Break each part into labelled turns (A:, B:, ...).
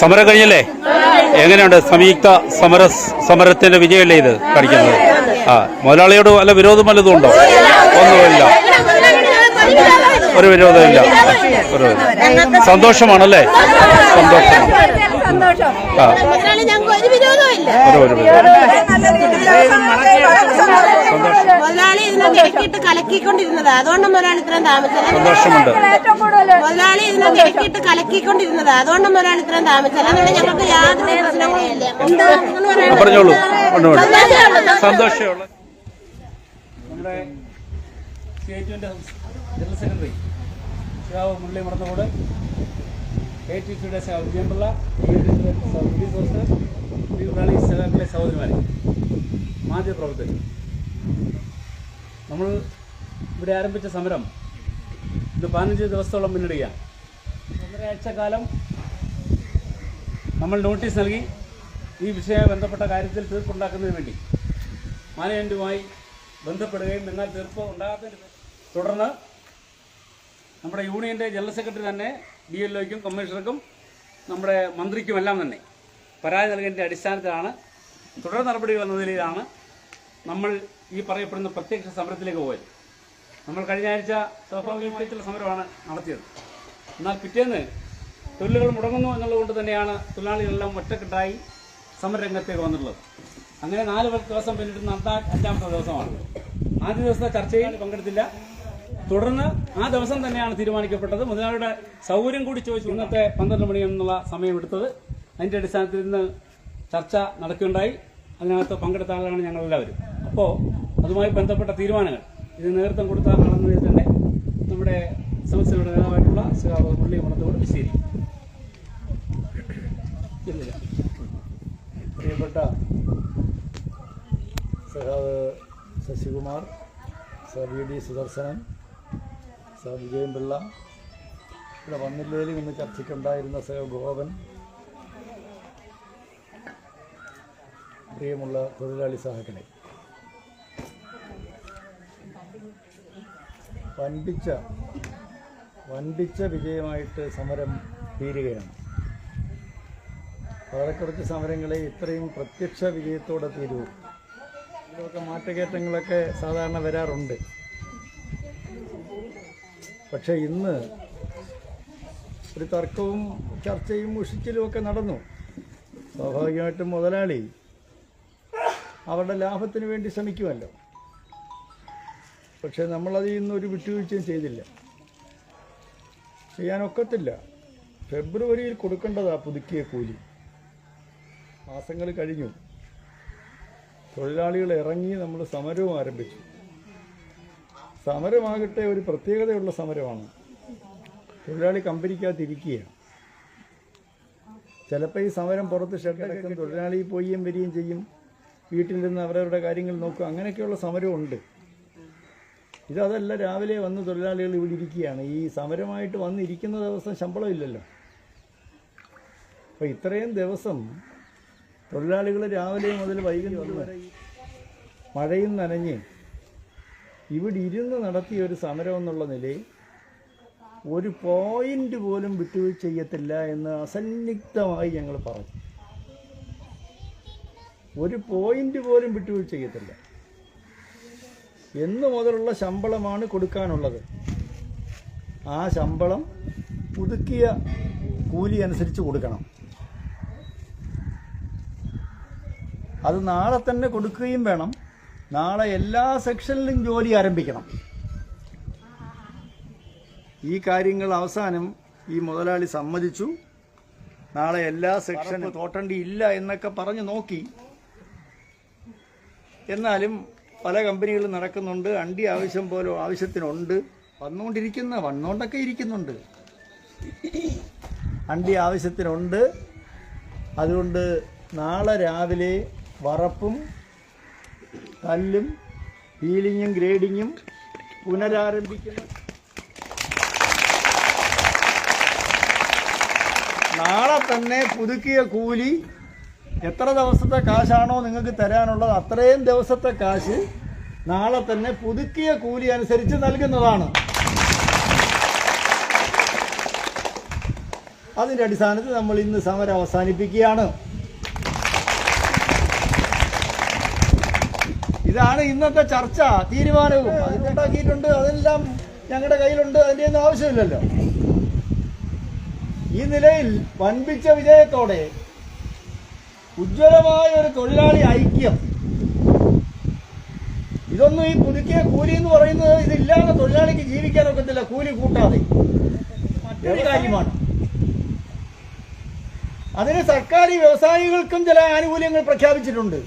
A: സമരം കഴിഞ്ഞല്ലേ? എങ്ങനെയുണ്ട് സംയുക്ത സമര സമരത്തിന്റെ വിജയമല്ലേ ഇത് കാണിക്കുന്നത്? ആ മുതലാളിയോട് വല്ല വിരോധം വല്ലതും ഉണ്ടോ? ഒന്നുമില്ല. ഒരു വിരോധമില്ല. ഒരു സന്തോഷമാണല്ലേ? സന്തോഷം.
B: സന്തോഷം.
C: ഞങ്ങൾക്ക് ഒരു
A: വിരോധമില്ല
C: മുതലാളി ഇതിനൊക്കെ ഇറക്കിയിട്ട് കലക്കിക്കൊണ്ടിരുന്നത്. അതുകൊണ്ട് മുതലാളി ഇത്രയും താമസിച്ചത്. മുതലാളി ഇതിനൊക്കെ ഇറക്കിയിട്ട് കലക്കിക്കൊണ്ടിരുന്നത്. അതുകൊണ്ട് മുതലാളി ഇത്രയും താമസിച്ചത്. അതുകൊണ്ട് ഞങ്ങൾക്ക് യാതൊരു പ്രശ്നങ്ങളും ഇല്ല?
A: പറഞ്ഞോളൂ. സന്തോഷമുള്ള
D: നമ്മുടെ സി ജനറൽ സെക്രട്ടറി ശ്രാവ് മുരളി മറന്നുകൂട് എ ടി സിയുടെ വിജയപിള്ള തൊഴിലാളി സഹകരണത്തിലെ സഹോദരിമാരെ മാധ്യമപ്രവർത്തകർ. നമ്മൾ ഇവിടെ ആരംഭിച്ച സമരം ഇത് പതിനഞ്ച് ദിവസത്തോളം പിന്നിടുകയാണ് ഒന്നരയാഴ്ച കാലം നമ്മൾ നോട്ടീസ് നൽകി ഈ വിഷയവുമായി ബന്ധപ്പെട്ട കാര്യത്തിൽ തീർപ്പുണ്ടാക്കുന്നതിന് വേണ്ടി. മാനേജ്മെന്റുമായി ബന്ധപ്പെടുകയും എന്നാൽ തീർപ്പ് ഉണ്ടാകാത്തതിന് തുടർന്ന് നമ്മുടെ യൂണിയന്റെ ജനറൽ സെക്രട്ടറി തന്നെ ഡി എൽ ഒക്കും കമ്മീഷണർക്കും നമ്മുടെ മന്ത്രിക്കുമെല്ലാം തന്നെ പരാതി നൽകേണ്ട അടിസ്ഥാനത്തിലാണ് തുടർ നടപടികൾ എന്ന നിലയിലാണ് നമ്മൾ ഈ പറയപ്പെടുന്ന പ്രത്യക്ഷ സമരത്തിലേക്ക് പോയത്. നമ്മൾ കഴിഞ്ഞ ആഴ്ച സ്വാഭാവികമായിട്ടുള്ള സമരമാണ് നടത്തിയത്. എന്നാൽ പിറ്റേന്ന് തൊഴിലുകൾ മുടങ്ങുന്നു എന്നുള്ളതുകൊണ്ട് തന്നെയാണ് തൊഴിലാളികളെല്ലാം ഒറ്റക്കെട്ടായി സമരരംഗത്തേക്ക് വന്നിട്ടുള്ളത്. അങ്ങനെ നാല് ദിവസം പിന്നിട്ട് നടത്താൻ അഞ്ചാമത്തെ ദിവസമാണ്. ആദ്യ ദിവസത്തെ ചർച്ചയിൽ പങ്കെടുത്തില്ല. തുടർന്ന് ആ ദിവസം തന്നെയാണ് തീരുമാനിക്കപ്പെട്ടത്. മുതലാളിയുടെ സൗകര്യം കൂടി ചോദിച്ചു ഇന്നത്തെ പന്ത്രണ്ട് മണി എന്നുള്ള സമയമെടുത്തത് അതിന്റെ അടിസ്ഥാനത്തിൽ ഇന്ന് ചർച്ച നടക്കുകയുണ്ടായി. അതിനകത്ത് പങ്കെടുത്ത ആളാണ് ഞങ്ങളെല്ലാവരും. അപ്പോൾ അതുമായി ബന്ധപ്പെട്ട തീരുമാനങ്ങൾ. ഇത് നേതൃത്വം കൊടുത്ത ആളെന്ന നിലയിൽ തന്നെ നമ്മുടെ സമസ്യയുടെ നേതാവായിട്ടുള്ള ശ്രീ മുരളി മണത്തോട് ഇല്ലില്ല.
E: പ്രിയപ്പെട്ട സഹാവ് Sasikumar sir V D Sudarsanan sir Vijayanpillai. ഇവിടെ വന്നില്ലേലും ഇന്ന് ചർച്ചയ്ക്കുണ്ടായിരുന്ന സർ ഗോപൻ. പ്രിയമുള്ള തൊഴിലാളി സഹകളെ വൻപിച്ച വൻപിച്ച വിജയമായിട്ട് സമരം തീരുകയാണ്. വളരെ കുറച്ച് സമരങ്ങളെ ഇത്രയും പ്രത്യക്ഷ വിജയത്തോടെ തീരുവോ ഇതിലൊക്കെ മാറ്റകേറ്റങ്ങളൊക്കെ സാധാരണ വരാറുണ്ട്. പക്ഷേ ഇന്ന് ഒരു തർക്കവും ചർച്ചയും മുഷിച്ചിലും ഒക്കെ നടന്നു. സ്വാഭാവികമായിട്ടും മുതലാളി അവരുടെ ലാഭത്തിന് വേണ്ടി ശ്രമിക്കുമല്ലോ. പക്ഷേ നമ്മളതിൽ നിന്നൊരു വിട്ടുവീഴ്ചയും ചെയ്തില്ല. ചെയ്യാനൊക്കത്തില്ല. ഫെബ്രുവരിയിൽ കൊടുക്കേണ്ടതാ പുതുക്കിയ കൂലി. മാസങ്ങൾ കഴിഞ്ഞു. തൊഴിലാളികൾ ഇറങ്ങി നമ്മൾ സമരവും ആരംഭിച്ചു. സമരമാകട്ടെ ഒരു പ്രത്യേകതയുള്ള സമരമാണ്. തൊഴിലാളി കമ്പനിക്കകത്തിരിക്കുകയാണ്. ചിലപ്പോൾ ഈ സമരം പുറത്ത് ഷെഡടക്കം തൊഴിലാളി പോവുകയും വരികയും ചെയ്യും. വീട്ടിൽ നിന്ന് അവരവരുടെ കാര്യങ്ങൾ നോക്കും. അങ്ങനെയൊക്കെയുള്ള സമരമുണ്ട് ഇതതല്ല രാവിലെ വന്ന് തൊഴിലാളികൾ ഇവിടെ ഇരിക്കുകയാണ്. ഈ സമരമായിട്ട് വന്നിരിക്കുന്ന ദിവസം ശമ്പളമില്ലല്ലോ അപ്പോൾ ഇത്രയും ദിവസം തൊഴിലാളികൾ രാവിലെ മുതൽ വൈകുന്നേരം മഴയും നനഞ്ഞ് ഇവിടെ ഇരുന്ന് നടത്തിയ ഒരു സമരം എന്നുള്ള നിലയിൽ ഒരു പോയിന്റ് പോലും വിട്ടുവീഴ്ച ചെയ്യത്തില്ല എന്ന് അസന്നിഗ്ധമായി ഞങ്ങൾ പറഞ്ഞു. ഒരു പോയിന്റ് പോലും വിട്ടുവീഴ്ച ചെയ്യത്തില്ല. എന്ന് മുതലുള്ള ശമ്പളമാണ് കൊടുക്കാനുള്ളത്. ആ ശമ്പളം പുതുക്കിയ കൂലി അനുസരിച്ച് കൊടുക്കണം. അത് നാളെ തന്നെ കൊടുക്കുകയും വേണം. നാളെ എല്ലാ സെക്ഷനിലും ജോലി ആരംഭിക്കണം. ഈ കാര്യങ്ങൾ അവസാനം ഈ മുതലാളി സമ്മതിച്ചു. നാളെ എല്ലാ സെക്ഷനും തോട്ടണ്ടി ഇല്ല എന്നൊക്കെ പറഞ്ഞു നോക്കി. എന്നാലും പല കമ്പനികളും നടക്കുന്നുണ്ട്. അണ്ടി ആവശ്യം പോലെ ആവശ്യത്തിനുണ്ട്. വന്നുകൊണ്ടിരിക്കുന്ന വന്നുകൊണ്ടൊക്കെ ഇരിക്കുന്നുണ്ട്. അണ്ടി ആവശ്യത്തിനുണ്ട്. അതുകൊണ്ട് നാളെ രാവിലെ വറപ്പും കല്ലും ഹീലിങ്ങും ഗ്രേഡിങ്ങും പുനരാരംഭിക്കുന്നു നാളെ തന്നെ പുതുക്കിയ കൂലി എത്ര ദിവസത്തെ കാശാണോ നിങ്ങൾക്ക് തരാനുള്ളത് അത്രയും ദിവസത്തെ കാശ് നാളെ തന്നെ പുതുക്കിയ കൂലി അനുസരിച്ച് നൽകുന്നതാണ്. അതിന്റെ അടിസ്ഥാനത്തിൽ നമ്മൾ ഇന്ന് സമരം അവസാനിപ്പിക്കുകയാണ്. ഇതാണ് ഇന്നത്തെ ചർച്ച തീരുമാനവും. അതിലുണ്ടാക്കിയിട്ടുണ്ട് അതെല്ലാം ഞങ്ങളുടെ കയ്യിലുണ്ട് അതിന്റെ ഒന്നും ആവശ്യമില്ലല്ലോ. ഈ നിലയിൽ വൻപിച്ച വിജയത്തോടെ ഉജ്ജ്വലമായ ഒരു തൊഴിലാളി ഐക്യം. ഇതൊന്നും ഈ പുതുക്കിയ കൂലി എന്ന് പറയുന്നത് ഇതില്ലാതെ തൊഴിലാളിക്ക് ജീവിക്കാൻ ഒക്കത്തില്ല കൂലി കൂട്ടാതെ. മറ്റൊരു കാര്യമാണ്. അതിന് സർക്കാർ വ്യവസായികൾക്കും ചില ആനുകൂല്യങ്ങൾ പ്രഖ്യാപിച്ചിട്ടുണ്ട്.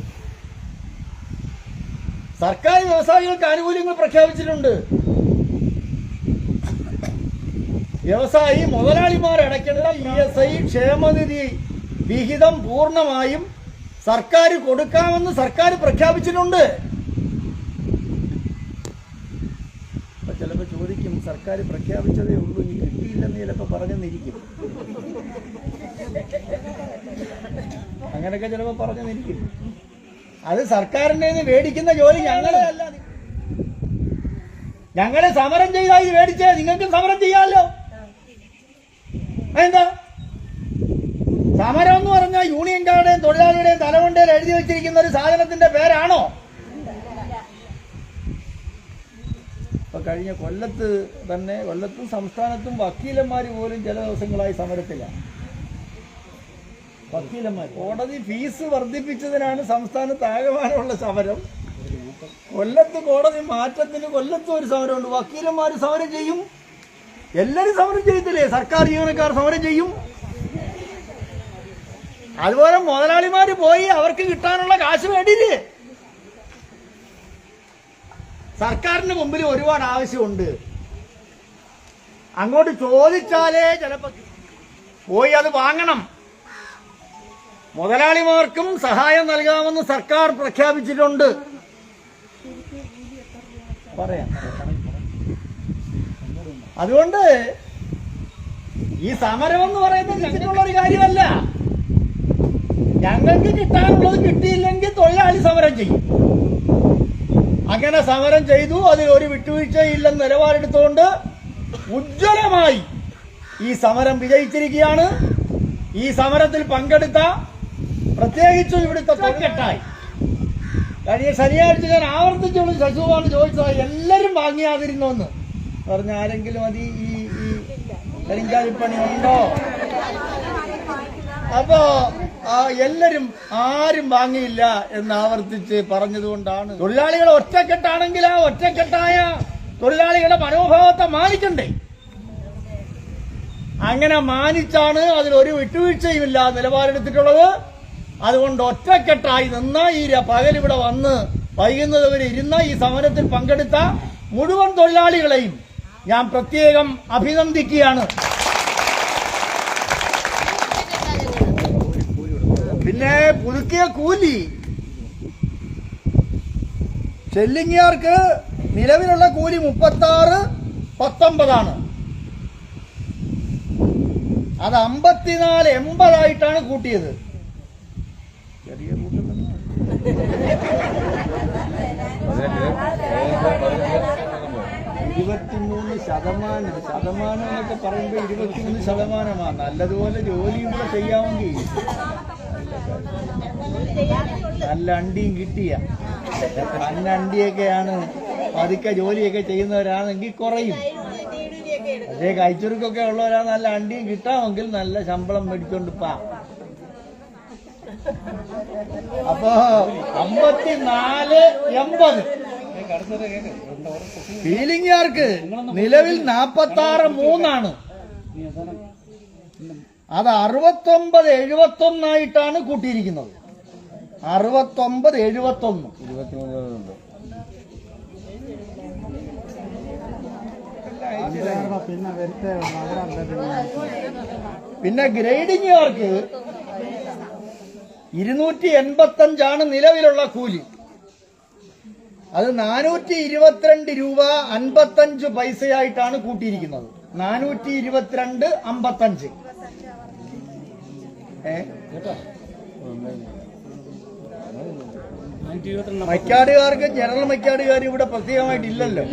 E: സർക്കാർ വ്യവസായികൾക്ക് ആനുകൂല്യങ്ങൾ പ്രഖ്യാപിച്ചിട്ടുണ്ട്. വ്യവസായി മുതലാളിമാർ അടയ്ക്കേണ്ട ഇ എസ് ഐ ക്ഷേമനിധി വിഹിതം പൂർണമായും സർക്കാർ കൊടുക്കാമെന്ന് സർക്കാർ പ്രഖ്യാപിച്ചിട്ടുണ്ട്. ചിലപ്പോ ചോദിക്കും സർക്കാർ പ്രഖ്യാപിച്ചതേ ഉള്ളൂ ഇനി കിട്ടിയില്ലെന്ന് ചിലപ്പോ പറഞ്ഞെന്നിരിക്കും. അങ്ങനെയൊക്കെ ചിലപ്പോ പറഞ്ഞെന്നിരിക്കും. അത് സർക്കാരിന്റെ മേടിക്കുന്ന ജോലി ഞങ്ങളെ അല്ല ഞങ്ങളെ സമരം ചെയ്താൽ ഇത് മേടിച്ചേ നിങ്ങൾക്കും സമരം ചെയ്യാമല്ലോ എന്താ സമരം എന്ന് പറഞ്ഞാൽ യൂണിയൻകാരുടെയും തൊഴിലാളിയുടെയും തലമുണ്ടേൽ എഴുതി വെച്ചിരിക്കുന്ന ഒരു സാധനത്തിന്റെ പേരാണോ? ഇപ്പൊ കഴിഞ്ഞ കൊല്ലത്ത് തന്നെ കൊല്ലത്തും സംസ്ഥാനത്തും വക്കീലന്മാർ പോലും ചില ദിവസങ്ങളായി സമരത്തിലാണ്. കോടതി ഫീസ് വർദ്ധിപ്പിച്ചതിനാണ് സംസ്ഥാനത്ത് ആകമാനമുള്ള സമരം. കൊല്ലത്ത് കോടതി മാറ്റത്തിന് കൊല്ലത്ത് ഒരു സമരമുണ്ട്. വക്കീലന്മാർ സമരം ചെയ്യും. എല്ലാവരും സമരം ചെയ്യത്തില്ലേ? സർക്കാർ ജീവനക്കാർ സമരം ചെയ്യും. അതുപോലെ മുതലാളിമാര് പോയി അവർക്ക് കിട്ടാനുള്ള കാശ് വേണ്ടിയില്ലേ? സർക്കാരിന്റെ മുമ്പിൽ ഒരുപാട് ആവശ്യമുണ്ട്. അങ്ങോട്ട് ചോദിച്ചാലേ ചിലപ്പോ പോയി അത് വാങ്ങണം. മുതലാളിമാർക്കും സഹായം നൽകാമെന്ന് സർക്കാർ പ്രഖ്യാപിച്ചിട്ടുണ്ട്. പറയാം. അതുകൊണ്ട് ഈ സമരം എന്ന് പറയുന്നത് ഞങ്ങൾക്കുള്ള ഒരു കാര്യമല്ല. ഞങ്ങൾക്ക് കിട്ടാനുള്ളത് കിട്ടിയില്ലെങ്കിൽ തൊഴിലാളി സമരം ചെയ്യും. അങ്ങനെ സമരം ചെയ്തു അതിൽ ഒരു വിട്ടുവീഴ്ചയില്ലെന്ന് നിലപാടെടുത്തുകൊണ്ട് ഉജ്ജ്വലമായി ഈ സമരം വിജയിച്ചിരിക്കുകയാണ്. ഈ സമരത്തിൽ പങ്കെടുത്ത പ്രത്യേകിച്ചും ഇവിടുത്തെ തൊക്കെട്ടായി കഴിഞ്ഞ ശനിയാഴ്ച ഞാൻ ആവർത്തിച്ചു ശശുവാണ് ചോദിച്ചതായി ചോദിച്ചത് എല്ലാവരും വാങ്ങിയാതിരുന്നോന്ന്. പറഞ്ഞ ആരെങ്കിലും അത് ഈ ഈ കരിങ്കാലിപ്പണി ഉണ്ടോ? അപ്പോ ആ എല്ലാരും ആരും വാങ്ങിയില്ല എന്ന് ആവർത്തിച്ച് പറഞ്ഞതുകൊണ്ടാണ്. തൊഴിലാളികൾ ഒറ്റക്കെട്ടാണെങ്കിൽ ആ ഒറ്റക്കെട്ടായ തൊഴിലാളികളുടെ മനോഭാവത്തെ മാനിക്കണ്ടേ? അങ്ങനെ മാനിച്ചാണ് അതിൽ ഒരു വിട്ടുവീഴ്ചയുമില്ല നിലപാടെടുത്തിട്ടുള്ളത്. അതുകൊണ്ട് ഒറ്റക്കെട്ടായി നിന്നാ ഈ പകലിവിടെ വന്ന് വൈകുന്നത് വരെ ഇരുന്ന ഈ സമരത്തിൽ പങ്കെടുത്ത മുഴുവൻ തൊഴിലാളികളെയും ഞാൻ പ്രത്യേകം അഭിനന്ദിക്കുകയാണ്. പിന്നെ പുതുക്കിയ കൂലി. ചെല്ലിങ്ങിയാർക്ക് നിലവിലുള്ള കൂലി മുപ്പത്തി ആറ് പത്തൊമ്പതാണ്. അത് അമ്പത്തിനാല് എൺപതായിട്ടാണ് കൂട്ടിയത്. ഇരുപത്തിമൂന്ന് ശതമാനം ശതമാനം എന്നൊക്കെ പറയുമ്പോൾ ഇരുപത്തിമൂന്ന് ശതമാനമാണ്. നല്ലതുപോലെ ജോലിയും കൂടെ ചെയ്യാമെങ്കിൽ നല്ല അണ്ടിയും കിട്ടിയ. നല്ല അണ്ടിയൊക്കെയാണ് പതുക്കെ ജോലിയൊക്കെ ചെയ്യുന്നവരാണെങ്കിൽ കുറയും. അതേ കൈച്ചുറുക്കൊക്കെ ഉള്ളവരാ നല്ല അണ്ടിയും കിട്ടാമെങ്കിൽ നല്ല ശമ്പളം മേടിച്ചോണ്ട് പാ. അപ്പോ അമ്പത്തിനാല് എൺപത്. ഫീലിംഗുകാർക്ക് നിലവിൽ നാപ്പത്തി ആറ് മൂന്നാണ്. അത് അറുപത്തൊമ്പത് എഴുപത്തി ഒന്നായിട്ടാണ് കൂട്ടിയിരിക്കുന്നത്. അറുപത്തൊമ്പത് എഴുപത്തി ഒന്ന് പിന്നെ ഗ്രേഡിങ്ങുകാർക്ക് ഇരുന്നൂറ്റി എൺപത്തി അഞ്ചാണ് നിലവിലുള്ള കൂലി. അത് നാനൂറ്റി ഇരുപത്തിരണ്ട് രൂപ അൻപത്തഞ്ച് പൈസയായിട്ടാണ് കൂട്ടിയിരിക്കുന്നത്. നാനൂറ്റി ഇരുപത്തിരണ്ട് അമ്പത്തഞ്ച് മൈക്കാടുകാർക്ക് ജനറൽ മൈക്കാടുകാർ ഇവിടെ പ്രത്യേകമായിട്ടില്ലല്ലോ.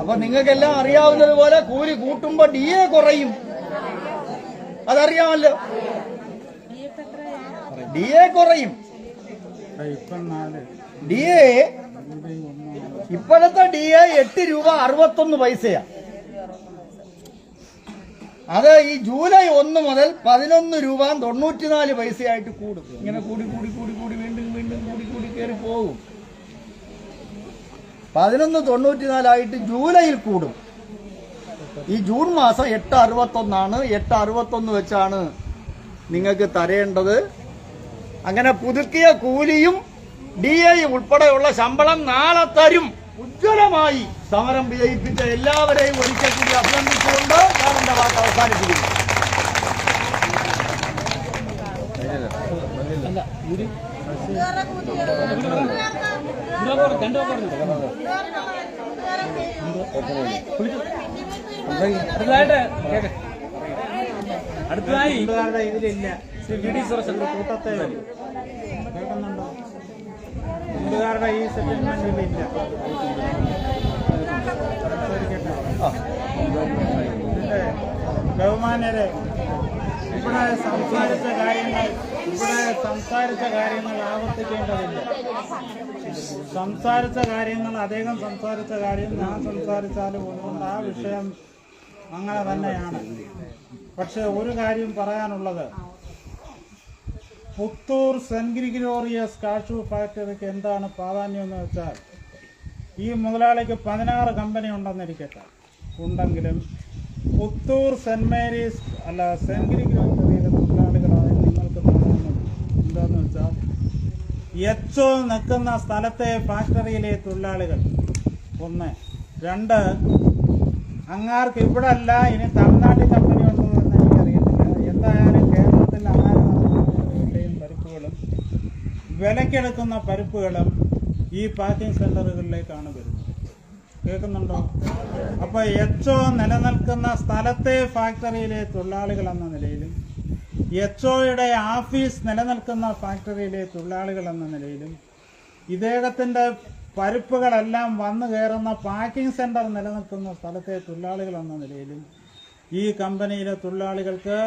E: അപ്പൊ നിങ്ങൾക്കെല്ലാം അറിയാവുന്നത് പോലെ കൂലി കൂട്ടുമ്പോ ഡി എ കുറയും. അതറിയാമല്ലോ. ഡി എ കുറയും. ഡി എ ഇപ്പോഴത്തെ ഡി എ എട്ട് രൂപ അറുപത്തൊന്ന് പൈസയാ. അത് ഈ ജൂലൈ ഒന്ന് മുതൽ പതിനൊന്ന് രൂപ തൊണ്ണൂറ്റിനാല് പൈസയായിട്ട് കൂടും. ഇങ്ങനെ കൂടി കൂടി കൂടി കൂടി വീണ്ടും വീണ്ടും കൂടി കൂടി കയറി പോകും. പതിനൊന്ന് തൊണ്ണൂറ്റിനാലായിട്ട് ജൂലൈയിൽ കൂടും. ഈ ജൂൺ മാസം എട്ട് അറുപത്തൊന്നാണ്. എട്ട് അറുപത്തൊന്ന് വെച്ചാണ് നിങ്ങൾക്ക് തരേണ്ടത്. അങ്ങനെ പുതുക്കിയ കൂലിയും ഡി ഐ ഉൾപ്പെടെയുള്ള ശമ്പളം നാളെ തരും ഉജ്ജ്വലമായി സമരം വിജയിപ്പിച്ച എല്ലാവരെയും ഒരിക്കൽ കൂടി അഭിനന്ദിച്ചുകൊണ്ട് ഞാൻ എന്റെ വാക്ക് അവസാനിപ്പിക്കുന്നു.
F: അടുത്തതായി ഇതിലില്ല ശ്രീ വി ഡി സുരേഷൻ കൂട്ടത്തെ കേൾക്കുന്നുണ്ടോ? ഹിന്ദുകാരുടെ ഈ സെറ്റിൽമെന്റിൽ ഇല്ല. ഇതിന്റെ ബഹുമാനരെ ഇവിടെ സംസാരിച്ച കാര്യങ്ങൾ ഇവിടെ സംസാരിച്ച കാര്യങ്ങൾ ആവർത്തിക്കേണ്ടതില്ല. സംസാരിച്ച കാര്യങ്ങൾ അദ്ദേഹം സംസാരിച്ച കാര്യം ഞാൻ സംസാരിച്ചാലും ഒന്നുകൊണ്ട് ആ വിഷയം അങ്ങനെ തന്നെയാണ്. പക്ഷെ ഒരു കാര്യം പറയാനുള്ളത്. പുത്തൂർ സെന്റ് ഗ്രിഗോറിയസ് കാഷു ഫാക്ടറിക്ക് എന്താണ് പ്രാധാന്യം എന്ന് വെച്ചാൽ ഈ മുതലാളിക്ക് പതിനാറ് കമ്പനി ഉണ്ടെന്നിരിക്കട്ടെ. ഉണ്ടെങ്കിലും പുത്തൂർ സെന്റ് മേരീസ് അല്ല സെന്റ് ഗ്രിഗോറിയസ് മുതലാളികളായ നിങ്ങൾക്ക് തോന്നുന്നു എന്താന്ന് വെച്ചാൽ എച്ചോ നിൽക്കുന്ന സ്ഥലത്തെ ഫാക്ടറിയിലെ തൊഴിലാളികൾ. ഒന്ന്. രണ്ട്. അങ്ങാർക്ക് ഇവിടെ അല്ല ഇനി തമിഴ്നാട്ടിൽ കമ്പനി ഉണ്ടോ എന്ന് എനിക്കറിയത്തില്ല എന്തായാലും കേരളത്തിൽ ആഹാരത്തിന്റെയും പരിപ്പുകളും വിലക്കെടുക്കുന്ന പരിപ്പുകളും ഈ പാക്കിംഗ് സെന്ററുകളിലേക്കാണ് വരുന്നത്. കേൾക്കുന്നുണ്ടോ? അപ്പൊ എച്ചോ നിലനിൽക്കുന്ന സ്ഥലത്തെ ഫാക്ടറിയിലെ തൊഴിലാളികൾ എന്ന നിലയിലും എച്ച്ഒയുടെ ഓഫീസ് നിലനിൽക്കുന്ന ഫാക്ടറിയിലെ തൊഴിലാളികൾ എന്ന നിലയിലും ഇദ്ദേഹത്തിന്റെ പരിപ്പുകളെല്ലാം വന്നു കയറുന്ന പാക്കിംഗ് സെന്റർ നിലനിൽക്കുന്ന സ്ഥലത്തെ തൊഴിലാളികൾ എന്ന നിലയിലും ഈ കമ്പനിയിലെ തൊഴിലാളികൾക്ക്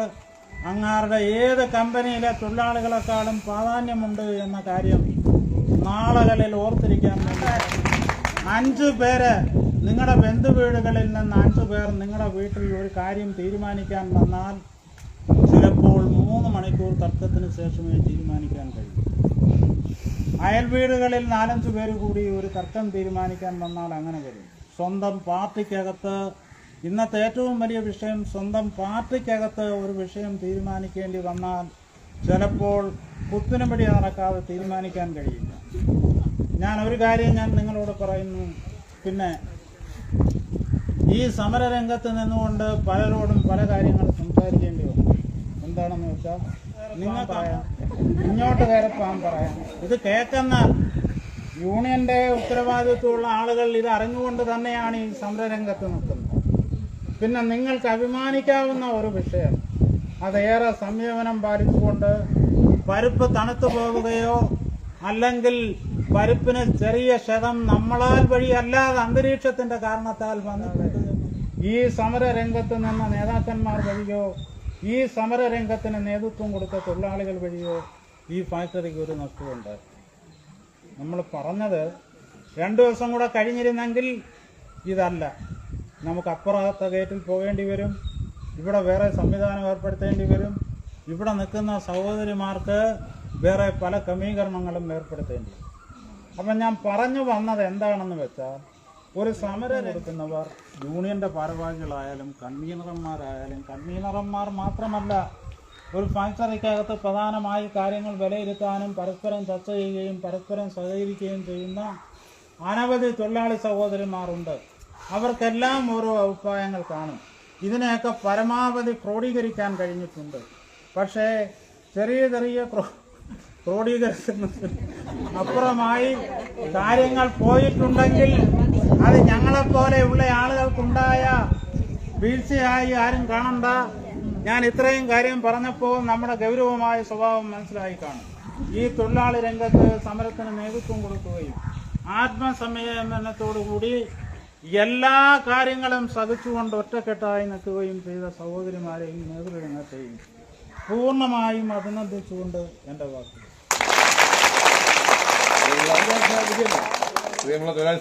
F: അങ്ങാരുടെ ഏത് കമ്പനിയിലെ തൊഴിലാളികളെക്കാളും പ്രാധാന്യമുണ്ട് എന്ന കാര്യം നാളുകളിൽ ഓർത്തിരിക്കാൻ വേണ്ടി. അഞ്ചു പേര് നിങ്ങളുടെ ബന്ധുവീടുകളിൽ നിന്ന് അഞ്ചു പേർ നിങ്ങളുടെ വീട്ടിൽ ഒരു കാര്യം തീരുമാനിക്കാൻ വന്നാൽ ചിലപ്പോൾ മൂന്ന് മണിക്കൂർ തർക്കത്തിന് ശേഷമേ തീരുമാനിക്കാൻ കഴിയൂ. അയൽ വീടുകളിൽ നാലഞ്ച് പേര് കൂടി ഒരു തർക്കം തീരുമാനിക്കാൻ വന്നാൽ അങ്ങനെ വരും. സ്വന്തം പാർട്ടിക്കകത്ത് ഇന്നത്തെ ഏറ്റവും വലിയ വിഷയം സ്വന്തം പാർട്ടിക്കകത്ത് ഒരു വിഷയം തീരുമാനിക്കേണ്ടി വന്നാൽ ചിലപ്പോൾ കുത്തിനുപടി നടക്കാതെ തീരുമാനിക്കാൻ കഴിയില്ല. ഞാൻ ഒരു കാര്യം ഞാൻ നിങ്ങളോട് പറയുന്നു. പിന്നെ ഈ സമരരംഗത്ത് നിന്നുകൊണ്ട് പലരോടും പല കാര്യങ്ങൾ സംസാരിക്കേണ്ടി വന്നു. എന്താണെന്ന് വെച്ചാൽ നിങ്ങൾ പറയാം. ഇങ്ങോട്ട് കയറപ്പാൻ പറയാം. ഇത് കേൾക്കുന്ന യൂണിയന്റെ ഉത്തരവാദിത്വമുള്ള ആളുകൾ ഇത് അറിഞ്ഞുകൊണ്ട് തന്നെയാണ് ഈ സമരരംഗത്ത് നിൽക്കുന്നത്. പിന്നെ നിങ്ങൾക്ക് അഭിമാനിക്കാവുന്ന ഒരു വിഷയം. അതേറെ സംയമനം പാലിച്ചുകൊണ്ട് പരുപ്പ് തണുത്തു പോവുകയോ അല്ലെങ്കിൽ പരുപ്പിന് ചെറിയ ക്ഷതം നമ്മളാൽ വഴി അല്ലാതെ അന്തരീക്ഷത്തിന്റെ കാരണത്താൽ വന്നിട്ടുണ്ട്. ഈ സമര രംഗത്ത് നിന്ന നേതാക്കന്മാർ വഴിയോ ഈ സമര രംഗത്തിന് നേതൃത്വം കൊടുത്ത തൊഴിലാളികൾ വഴിയോ ഈ ഫാക്ടറിക്ക് ഒരു നഷ്ടമുണ്ട് നമ്മൾ പറഞ്ഞത് രണ്ടു ദിവസം കൂടെ കഴിഞ്ഞിരുന്നെങ്കിൽ ഇതല്ല. നമുക്ക് അപ്പുറത്തെ ഗേറ്റിൽ പോകേണ്ടി വരും. ഇവിടെ വേറെ സംവിധാനം ഏർപ്പെടുത്തേണ്ടി വരും. ഇവിടെ നിൽക്കുന്ന സഹോദരിമാർക്ക് വേറെ പല ക്രമീകരണങ്ങളും ഏർപ്പെടുത്തേണ്ടി വരും. അപ്പം ഞാൻ പറഞ്ഞു വന്നത് എന്താണെന്ന് വെച്ചാൽ ഒരു സമരം എടുക്കുന്നവർ യൂണിയന്റെ ഭാരവാഹികളായാലും കൺവീനർമാരായാലും കൺവീനർമാർ മാത്രമല്ല ഒരു ഫാക്ടറിക്കകത്ത് പ്രധാനമായി കാര്യങ്ങൾ വിലയിരുത്താനും പരസ്പരം ചർച്ച ചെയ്യുകയും പരസ്പരം സഹകരിക്കുകയും ചെയ്യുന്ന അനവധി തൊഴിലാളി സഹോദരിമാരുണ്ട്. അവർക്കെല്ലാം ഓരോ അഭിപ്രായങ്ങൾ കാണും. ഇതിനെയൊക്കെ പരമാവധി ക്രോഡീകരിക്കാൻ കഴിഞ്ഞിട്ടുണ്ട്. പക്ഷേ ചെറിയ ചെറിയ ക്രോ- ക്രോഡീകരിക്കുന്നതിന് അപ്പുറമായി കാര്യങ്ങൾ പോയിട്ടുണ്ടെങ്കിൽ അത് ഞങ്ങളെപ്പോലെയുള്ള ആളുകൾക്കുണ്ടായ വീഴ്ചയായി ആരും കാണണ്ട. ഞാൻ ഇത്രയും കാര്യം പറഞ്ഞപ്പോൾ നമ്മുടെ ഗൗരവമായ സ്വഭാവം മനസ്സിലായി കാണും. ഈ തൊഴിലാളി രംഗത്ത് സമരത്തിന് നേതൃത്വം കൊടുക്കുകയും ആത്മസംയമനത്തോടുകൂടി എല്ലാ കാര്യങ്ങളും സഹിച്ചുകൊണ്ട് ഒറ്റക്കെട്ടായി നിൽക്കുകയും ചെയ്ത സഹോദരിമാരെയും നേതൃരംഗത്തെയും പൂർണമായും അഭിനന്ദിച്ചുകൊണ്ട് എന്റെ വാക്കുകൾ
G: നമ്മളെ തൊഴിലാളി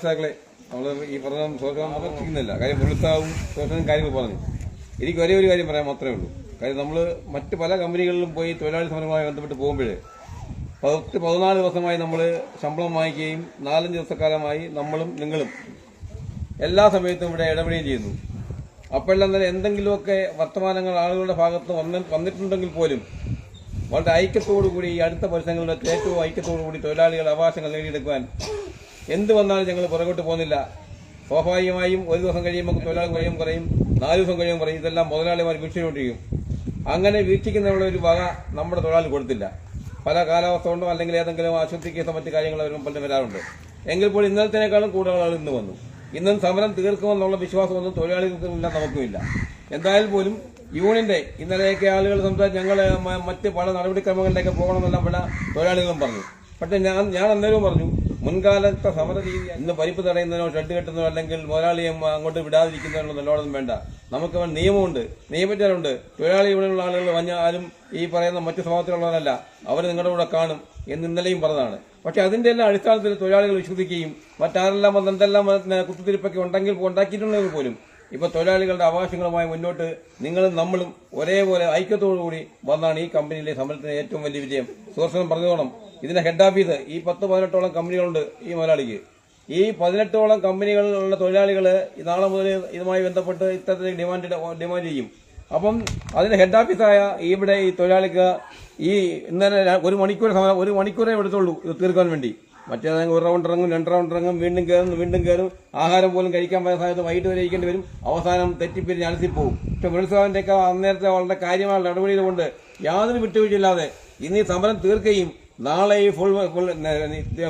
G: നമ്മൾ ഈ പറഞ്ഞ സോഷണം പ്രവർത്തിക്കുന്നില്ല കാര്യം പുനരുത്ഥാവും സോഷനും കാര്യങ്ങൾ പറഞ്ഞു. എനിക്ക് ഒരേ ഒരു കാര്യം പറയാൻ മാത്രമേ ഉള്ളൂ. കാര്യം നമ്മൾ മറ്റ് പല കമ്പനികളിലും പോയി തൊഴിലാളി സമരവുമായി ബന്ധപ്പെട്ട് പോകുമ്പോൾ പത്ത് പതിനാല് ദിവസമായി നമ്മൾ ശമ്പളം വാങ്ങിക്കുകയും നാലഞ്ച് ദിവസക്കാലമായി നമ്മളും നിങ്ങളും എല്ലാ സമയത്തും ഇവിടെ ഇടപെടുകയും ചെയ്യുന്നു. അപ്പോഴെല്ലാം തന്നെ എന്തെങ്കിലുമൊക്കെ വർത്തമാനങ്ങൾ ആളുകളുടെ ഭാഗത്ത് വന്ന് വന്നിട്ടുണ്ടെങ്കിൽ പോലും വളരെ ഐക്യത്തോടുകൂടി ഈ അടുത്ത പരിസരങ്ങളിലെ ഏറ്റവും ഐക്യത്തോടുകൂടി തൊഴിലാളികളുടെ അവകാശങ്ങൾ നേടിയെടുക്കുവാൻ എന്ത് വന്നാലും ഞങ്ങൾ പുറകോട്ട് പോകുന്നില്ല. സ്വാഭാവികമായും ഒരു ദിവസം കഴിയുമ്പോൾ തൊഴിലാളി കഴിയും കുറയും. നാല് ദിവസം കഴിയുമ്പോൾ പറയും ഇതെല്ലാം മുതലാളിമാർ വീക്ഷിച്ചുകൊണ്ടിരിക്കും. അങ്ങനെ വീക്ഷിക്കുന്നതിനുള്ള ഒരു വക നമ്മുടെ തൊഴിലാളി കൊടുത്തില്ല. പല കാലാവസ്ഥ കൊണ്ടോ അല്ലെങ്കിൽ ഏതെങ്കിലും ആശുപത്രി കേസോ മറ്റു കാര്യങ്ങളോ വരുമ്പോൾ പലരും വരാറുണ്ട്. എങ്കിൽ പോലും ഇന്നലത്തേക്കാളും കൂടുതൽ ആളുകൾ ഇന്ന് വന്നു. ഇന്നും സമരം തീർക്കുമെന്നുള്ള വിശ്വാസമൊന്നും തൊഴിലാളികൾക്കും ഇല്ല നമുക്കുമില്ല. എന്തായാലും പോലും യൂണിയന്റെ ഇന്നലെയൊക്കെ ആളുകൾ സംസാരിച്ച് ഞങ്ങൾ മറ്റ് പല നടപടിക്രമങ്ങളിലേക്ക് പോകണമെന്നെല്ലാം പല തൊഴിലാളികളും പറഞ്ഞു. പക്ഷെ ഞാൻ ഞാൻ അന്നേരവും പറഞ്ഞു മുൻകാലത്തെ സമര രീതി ഇന്ന് പരിപ്പ് തടയുന്നതിനോ ഷെഡ് കെട്ടുന്നതോ അല്ലെങ്കിൽ മുതലാളിയെ അങ്ങോട്ട് വിടാതിരിക്കുന്നതിനോ നല്ലോണം വേണ്ട. നമുക്ക് അവൻ നിയമമുണ്ട് നിയമിച്ചാലുണ്ട്. തൊഴിലാളി ഇവിടെയുള്ള ആളുകൾ വഞ്ഞാലും ഈ പറയുന്ന മറ്റു സ്വഭാവത്തിലുള്ളവരല്ല അവർ നിങ്ങളുടെ കൂടെ കാണും എന്ന് ഇന്നലെയും പറഞ്ഞതാണ്. പക്ഷെ അതിന്റെ എല്ലാം അടിസ്ഥാനത്തിൽ തൊഴിലാളികൾ വിശ്വസിക്കുകയും മറ്റാരെല്ലാം എന്തെല്ലാം കുത്തിത്തിരിപ്പൊക്കെ ഉണ്ടെങ്കിൽ ഉണ്ടാക്കിയിട്ടുണ്ടെങ്കിൽ പോലും ഇപ്പൊ തൊഴിലാളികളുടെ അവകാശങ്ങളുമായി മുന്നോട്ട് നിങ്ങളും നമ്മളും ഒരേപോലെ ഐക്യത്തോടുകൂടി വന്നാണ് ഈ കമ്പനിയിലെ സമരത്തിന് ഏറ്റവും വലിയ വിജയം. സുഹൃത്തുക്കളും പറഞ്ഞോണം ഇതിന്റെ ഹെഡ് ഓഫീസ് ഈ പത്ത് പതിനെട്ടോളം കമ്പനികളുണ്ട് ഈ മുതലാളിക്ക്. ഈ പതിനെട്ടോളം കമ്പനികളിലുള്ള തൊഴിലാളികൾ നാളെ മുതൽ ഇതുമായി ബന്ധപ്പെട്ട് ഇത്തരത്തിൽ ഡിമാൻഡ് ഡിമാൻഡ് ചെയ്യും. അപ്പം അതിന്റെ ഹെഡ് ഓഫീസായ ഇവിടെ ഈ തൊഴിലാളിക്ക് ഈ ഇന്നലെ ഒരു മണിക്കൂർ സമയം ഒരു മണിക്കൂറേ എടുത്തുള്ളൂ ഇത് തീർക്കാൻ വേണ്ടി. മറ്റേതെങ്കിലും ഒരു റൗണ്ട് ഇറങ്ങും രണ്ട് റൗണ്ട് ഇറങ്ങും വീണ്ടും കയറും വീണ്ടും കയറും. ആഹാരം പോലും കഴിക്കാൻ പറ്റുന്ന സമയത്ത് വൈകിട്ട് വരെ ഇരിക്കേണ്ടി വരും. അവസാനം തെറ്റിപ്പിരിഞ്ഞ് അലസിപ്പോവും പക്ഷെ മുനിസിപ്പാലിന്റെ ഒക്കെ അന്നേരത്തെ വളരെ കാര്യമായ നടപടികൾ കൊണ്ട് യാതൊരു വിട്ടുവീഴ്ചയില്ലാതെ ഇന്ന് ഈ സമരം തീർക്കുകയും നാളെ ഈ ഫുൾ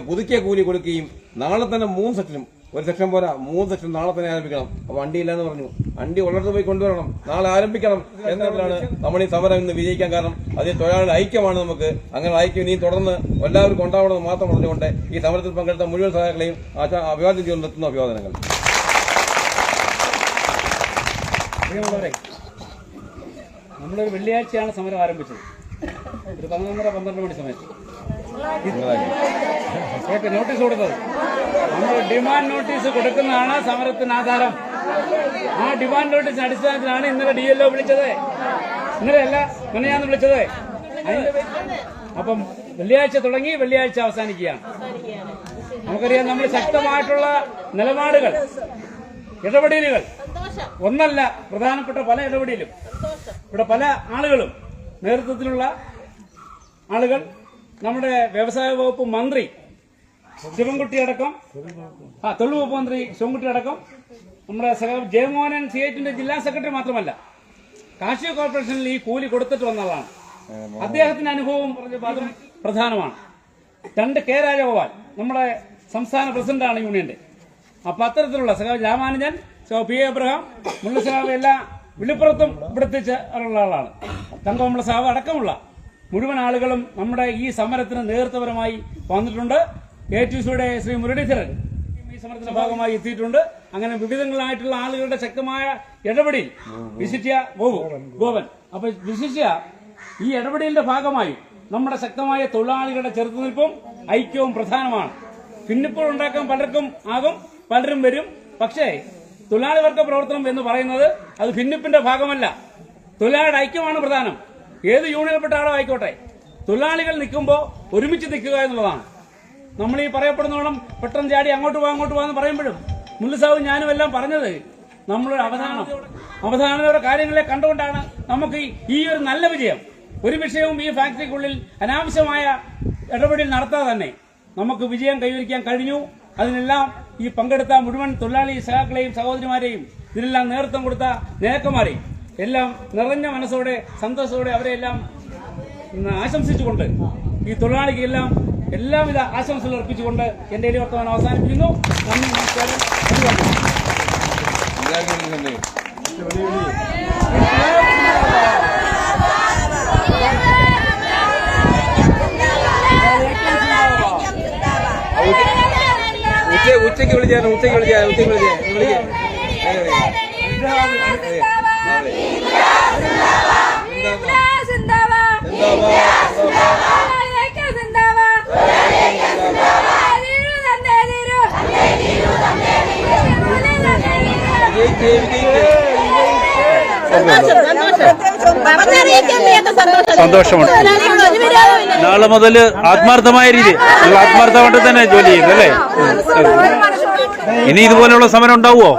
G: പുതുക്കിയ കൂലി കൊടുക്കുകയും നാളെ തന്നെ മൂന്ന് സെക്ഷനും ഒരു സെക്ഷൻ പോരാ മൂന്ന് സെക്ഷൻ നാളെ തന്നെ ആരംഭിക്കണം. വണ്ടി വണ്ടിയില്ലെന്ന് പറഞ്ഞു. വണ്ടി ഉള്ളിടത്ത് പോയി കൊണ്ടുവരണം. നാളെ ആരംഭിക്കണം എന്നുള്ളതാണ് നമ്മൾ ഈ സമരം ഇന്ന് വിജയിക്കാൻ കാരണം. അതിൽ തൊഴിലാളി ഐക്യമാണ് നമുക്ക്. അങ്ങനെ ഐക്യം ഇനിയും തുടർന്ന് എല്ലാവർക്കും ഉണ്ടാവണമെന്ന് മാത്രം പറഞ്ഞുകൊണ്ട് ഈ സമരത്തിൽ പങ്കെടുത്ത മുഴുവൻ സഹായങ്ങളെയും അഭിവാദ്യം ചെയ്തു നിർത്തുന്ന അഭിവാദനങ്ങൾ.
D: നമ്മളൊരു വെള്ളിയാഴ്ചയാണ് സമരം ആരംഭിച്ചത്. ഒരു പതിനൊന്നര പന്ത്രണ്ട് മണി സമയത്ത്. കേക്ക് നോട്ടീസ് കൊടുത്തത്. നമ്മൾ ഡിമാൻഡ് നോട്ടീസ് കൊടുക്കുന്നതാണ് സമരത്തിന് ആധാരം. ആ ഡിമാൻഡ് നോട്ടീസ് അടിസ്ഥാനത്തിലാണ് ഇന്നലെ ഡി എൽഒ വിളിച്ചത്. ഇന്നലെ അല്ല മിനയാന്ന് വിളിച്ചത്. അപ്പം വെള്ളിയാഴ്ച തുടങ്ങി വെള്ളിയാഴ്ച അവസാനിക്കുകയാണ്. നമുക്കറിയാം നമ്മൾ ശക്തമായിട്ടുള്ള നിലപാടുകൾ ഇടപെടലുകൾ. ഒന്നല്ല പ്രധാനപ്പെട്ട പല ഇടപെടലും. ഇവിടെ പല ആളുകളും നേതൃത്വത്തിലുള്ള ആളുകൾ നമ്മുടെ വ്യവസായ വകുപ്പ് മന്ത്രി ശിവൻകുട്ടി അടക്കം. ആ തൊഴിൽ വകുപ്പ് മന്ത്രി ശിവൻകുട്ടി അടക്കം. നമ്മുടെ ജയമോഹനൻ സി ഐറ്റിന്റെ ജില്ലാ സെക്രട്ടറി മാത്രമല്ല കാർഷിക കോർപ്പറേഷനിൽ ഈ കൂലി കൊടുത്തിട്ട് വന്നതാണ്. അദ്ദേഹത്തിന്റെ അനുഭവം പറഞ്ഞ പ്രധാനമാണ്. രണ്ട് കെ രാജഗോപാൽ നമ്മുടെ സംസ്ഥാന പ്രസിഡന്റാണ് യൂണിയന്റെ. അപ്പൊ അത്തരത്തിലുള്ള സഖാവ് രാമാനുജൻ സഖാവ് പി എബ്രഹാം മുള്ള എല്ലാ വിളിപ്പുറത്തും ഇവിടെ ഉള്ള ആളാണ്. നമ്മുടെ സഖാവ് അടക്കമുള്ള മുഴുവൻ ആളുകളും നമ്മുടെ ഈ സമരത്തിന് നേതൃത്വപരമായി വന്നിട്ടുണ്ട്. എ ടി സിയുടെ ശ്രീ മുരളീധരൻ ഈ സമരത്തിന്റെ ഭാഗമായി എത്തിയിട്ടുണ്ട്. അങ്ങനെ വിവിധങ്ങളായിട്ടുള്ള ആളുകളുടെ ശക്തമായ ഇടപെടൽ വിശിഷ്യ ഗോപൻ ഗോപൻ. അപ്പൊ വിശിഷ്യ ഈ ഇടപെടലിന്റെ ഭാഗമായി നമ്മുടെ ശക്തമായ തൊഴിലാളികളുടെ ചെറുത്തുനിൽപ്പും ഐക്യവും പ്രധാനമാണ്. പിന്നിപ്പോൾ ഉണ്ടാക്കാൻ പലർക്കും ആകും പലരും വരും. പക്ഷേ തൊഴിലാളി വർഗ പ്രവർത്തനം എന്ന് പറയുന്നത് അത് ഭിന്നിപ്പിന്റെ ഭാഗമല്ല. തൊഴിലാളിയുടെ ഐക്യമാണ് പ്രധാനം. ഏത് യൂണിയനിൽപ്പെട്ട ആളോ ആയിക്കോട്ടെ. തൊഴിലാളികൾ നിൽക്കുമ്പോൾ ഒരുമിച്ച് നിൽക്കുക എന്നുള്ളതാണ്. നമ്മൾ ഈ പറയപ്പെടുന്നോളം പെട്ടെന്ന് ചാടി അങ്ങോട്ട് പോകാം അങ്ങോട്ട് പോകാന്ന് പറയുമ്പോഴും മുല്ലുസാവും ഞാനും എല്ലാം പറഞ്ഞത് നമ്മൾ അവധാനം. അവധാനതയുടെ കാര്യങ്ങളെ കണ്ടുകൊണ്ടാണ് നമുക്ക് ഈ ഒരു നല്ല വിജയം. ഒരു വിഷയവും ഈ ഫാക്ടറിക്കുള്ളിൽ അനാവശ്യമായ ഇടപെടൽ നടത്താതെ തന്നെ നമുക്ക് വിജയം കൈവരിക്കാൻ കഴിഞ്ഞു. അതിനെല്ലാം ഈ പങ്കെടുത്ത മുഴുവൻ തൊഴിലാളി സഹാക്കളെയും സഹോദരിമാരെയും ഇതിനെല്ലാം നേതൃത്വം കൊടുത്ത നേതാക്കന്മാരെയും എല്ലാം നിറഞ്ഞ മനസ്സോടെ സന്തോഷത്തോടെ അവരെ എല്ലാം ആശംസിച്ചുകൊണ്ട് ഈ തൊഴിലാളിക്ക് എല്ലാം എല്ലാവിധ ആശംസകൾ അർപ്പിച്ചുകൊണ്ട് എന്റെ ഈ വർത്തമാനം അവസാനിപ്പിക്കുന്നു. നന്ദി നമസ്കാരം.
G: ഉച്ചയ്ക്ക് വിളിച്ചാണ് ഉച്ചയ്ക്ക് വിളിച്ചാണ് ഉച്ചയ്ക്ക് വിളിച്ചാൽ
C: വിളിക്കാം
A: സന്തോഷമുണ്ട്. നാളെ മുതൽ ആത്മാർത്ഥമായ രീതി നിങ്ങൾ ആത്മാർത്ഥമായിട്ട് തന്നെ ജോലി ചെയ്യുന്നു അല്ലേ? ഇനി ഇതുപോലെയുള്ള സമരം ഉണ്ടാവുമോ?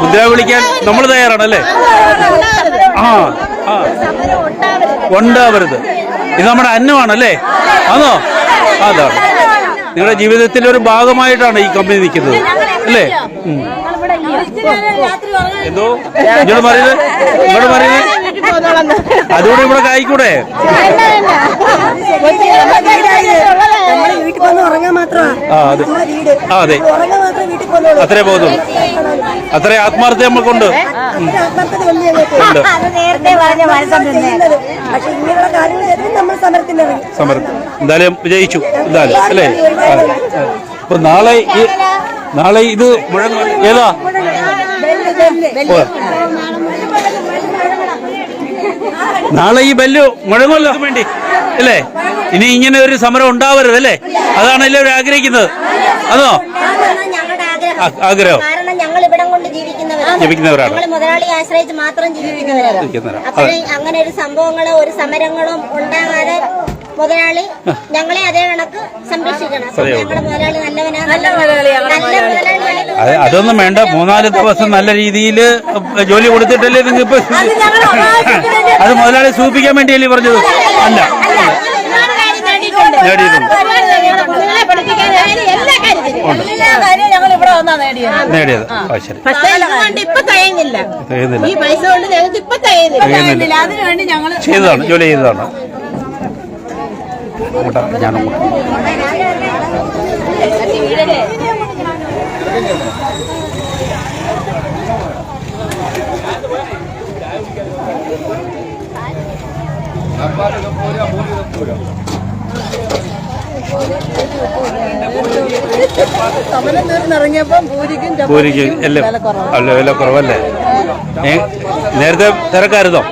A: മുദ്ര വിളിക്കാൻ നമ്മൾ തയ്യാറാണല്ലേ? ആ ആ. ഉണ്ടാവരുത് ഇത് നമ്മുടെ അന്നമാണല്ലേ അതോ. അതാണ് നിങ്ങളുടെ ജീവിതത്തിന്റെ ഒരു ഭാഗമായിട്ടാണ് ഈ കമ്പനി നിൽക്കുന്നത്. അല്ലേ. എന്തോ? ഇങ്ങോട്ട് പറയുന്നത് ഇങ്ങോട്ട് പറയുന്നത് അതുകൂടെ ഇവിടെ കായിക്കൂടെ? അതെ. അത്രേ പോകും അത്രേ ആത്മാർത്ഥത നമുക്കുണ്ട് ഉം.
H: ആത്മാർത്ഥത വലിയ
A: ഉണ്ട്.
H: അത് നേരത്തെ പറഞ്ഞ മത്സരം പക്ഷെ ഇങ്ങനെയുള്ള കാര്യങ്ങൾ ചെയ്തിട്ട് നമ്മൾ സമരത്തിന് ഇറങ്ങി
A: സമരം എന്തായാലും വിജയിച്ചു. എന്തായാലും അല്ലേ. അപ്പൊ നാളെ നാളെ ഇത് മുഴങ്ങ ഏതാ? നാളെ ഈ ബെല്ല് മുഴങ്ങുമല്ലോ വേണ്ടി. അല്ലേ? ഇനി ഇങ്ങനെ ഒരു സമരം ഉണ്ടാവരുത് അല്ലേ? അതാണ് എല്ലാവരും ആഗ്രഹിക്കുന്നത്. അതോ?
H: ആഗ്രഹം
A: ആ- ആഗ്രഹം.
H: കാരണം ഞങ്ങൾ ഇവിടം കൊണ്ട് ജീവിക്കുന്നവരാണ് മുതലാളിയെ ആശ്രയിച്ച് മാത്രം ജീവിക്കുന്നവരാണ്. അങ്ങനെ ഒരു സംഭവങ്ങളോ ഒരു സമരങ്ങളും ഉണ്ടാകാതെ മുതലാളി ഞങ്ങളെ അതേ കണക്ക് സംരക്ഷിക്കണം. മുതലാളി നല്ലവനാണ്.
A: അതൊന്നും വേണ്ട. മൂന്നാൽ ദിവസം നല്ല രീതിയിൽ ജോലി കൊടുത്തിട്ടല്ലേ നിങ്ങൾ ഇപ്പൊ അത് മുതലാളി സൂപ്പിക്കാൻ വേണ്ടിയല്ലേ പറഞ്ഞത്? അല്ല.
B: നേടിയത്
A: ചെയ്തതാണ് ജോലി ചെയ്തതാണ് ഞാൻ അങ്ങോട്ട്.
B: സമരം തീർന്നിറങ്ങിയപ്പം പൂരിക്കും
A: പൂരിക്ക് എല്ലാം അല്ല വില കുറവല്ലേ? നേരത്തെ തിരക്കായിരുന്നോ?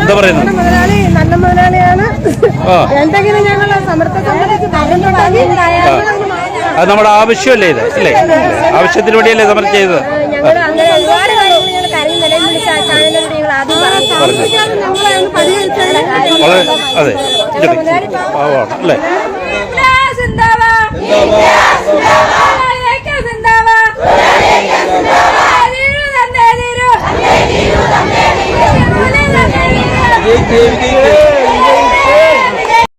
A: എന്താ പറയുന്നു
H: മുതലാളി നല്ല മുതലാളിയാണ്. എന്തെങ്കിലും ഞങ്ങൾ സംബന്ധിച്ച്
A: അത് നമ്മുടെ ആവശ്യമല്ലേ ഇത്? അല്ലേ? ആവശ്യത്തിന് വേണ്ടിയല്ലേ സമരം ചെയ്തത്?
H: ഞങ്ങൾ അങ്ങനെ ഒരുപാട് കാര്യങ്ങൾ ഞങ്ങൾ കരയും നിലയും വിളിച്ച ചാനലിലൂടെ ഞങ്ങൾ ആദ്യം
A: അതെ പാവമാണ് അല്ലേ?
G: വിജയിക്കേ വിജയിക്കേ